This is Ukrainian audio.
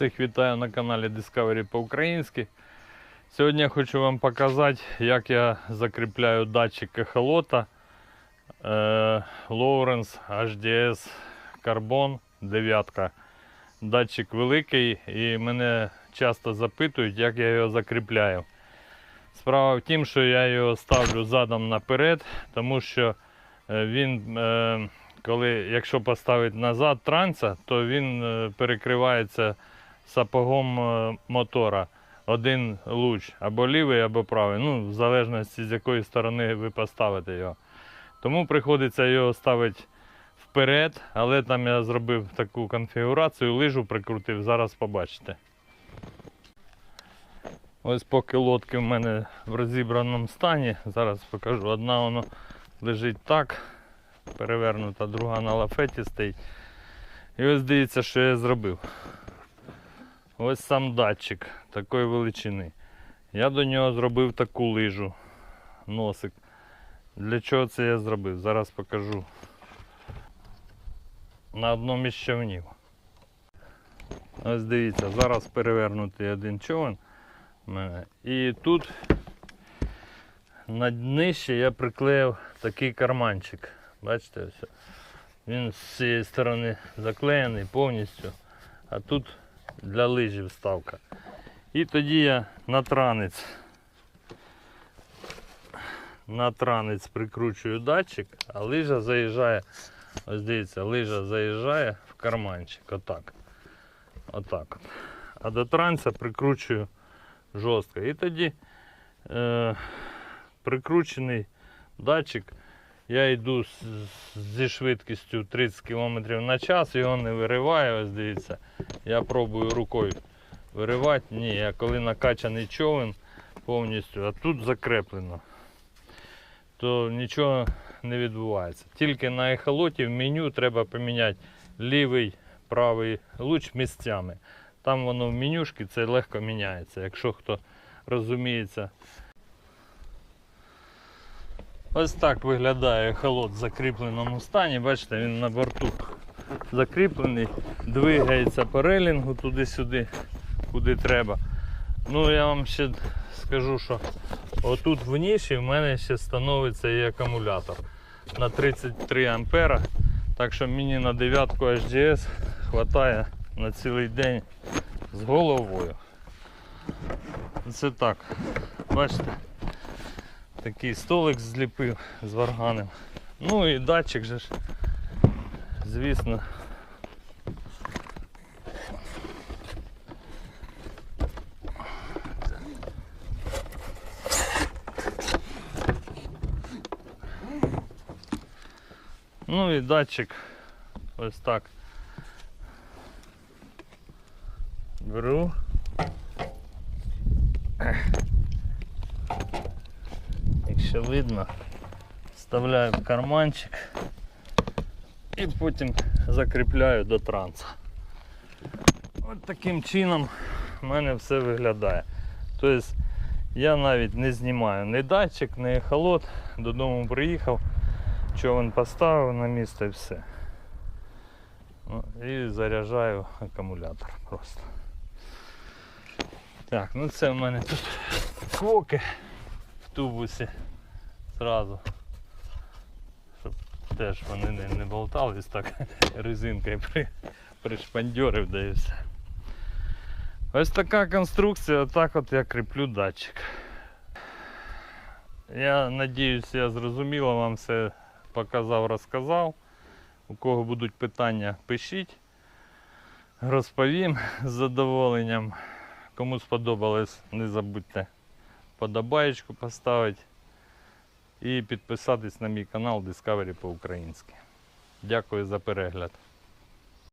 Всіх вітаю на каналі Discovery по-українськи. Сьогодні я хочу вам показати, як я закріпляю датчик ехолота Lowrance HDS Carbon 9. Датчик великий і мене часто запитують, як я його закріпляю. Справа в тім, що я його ставлю задом наперед, тому що е, він, е, коли, якщо поставити назад транса, то він е, перекривається сапогом е, мотора. Один луч або лівий, або правий, ну, в залежності з якої сторони ви поставите його. Тому приходиться його ставити вперед, але там я зробив таку конфігурацію, лижу прикрутив, зараз побачите. Ось поки лодки в мене в розібраному стані, зараз покажу. Одна воно лежить так, перевернута, друга на лафеті стоїть. І ось дивіться, що я зробив. Ось сам датчик такої величини. Я до нього зробив таку лижу, носик. Для чого це я зробив? Зараз покажу. На одному із човнів. Ось дивіться, зараз перевернутий один човен. І тут на днище я приклеїв такий карманчик. Бачите, ось. Він з цієї сторони заклеєний повністю, а тут для лижі вставка. І тоді я на транець, на транець прикручую датчик, а лижа заїжджає, ось дивіться, лижа заїжджає в карманчик. Отак. Отак. от. А до транця прикручую жорстко. І тоді е, прикручений датчик. Я йду зі швидкістю 30 км на час, його не вириваю, ось дивіться. Я пробую рукою виривати. Ні, я коли накачаний човен повністю, а тут закреплено, то нічого не відбувається. Тільки на ехолоті в меню треба поміняти лівий, правий луч місцями. Там воно в менюшки це легко міняється, якщо хто розуміється. Ось так виглядає ехолот в закріпленому стані. Бачите, він на борту закріплений, двигається по релінгу туди-сюди, куди треба. Ну я вам ще скажу, що отут в ніші в мене ще становиться і акумулятор на 33 ампера. Так що мені на 9 HDS вистачає на цілий день з головою. Це так. Бачите? Такий столик зліпив з варганем. Ну і датчик же ж, звісно. Ну і датчик ось так. Беру. Якщо видно, вставляю в карманчик і потім закріпляю до транса. Ось таким чином в мене все виглядає. Тобто я навіть не знімаю ні датчик, ні ехолот, додому приїхав, човен поставив на місце і все. Ну, І заряджаю акумулятор просто. Так, ну це в мене тут квоки в тубусі зразу. Щоб теж вони не, не болтались так резинкою при, пришпандьорив, да і все. Ось така конструкція, отак от я кріплю датчик. Я надіюсь, я зрозуміло вам все показав, розказав. У кого будуть питання, пишіть. Розповім з задоволенням. Кому сподобалось, не забудьте подобаєчку поставити і підписатись на мій канал Discovery по-українськи. Дякую за перегляд.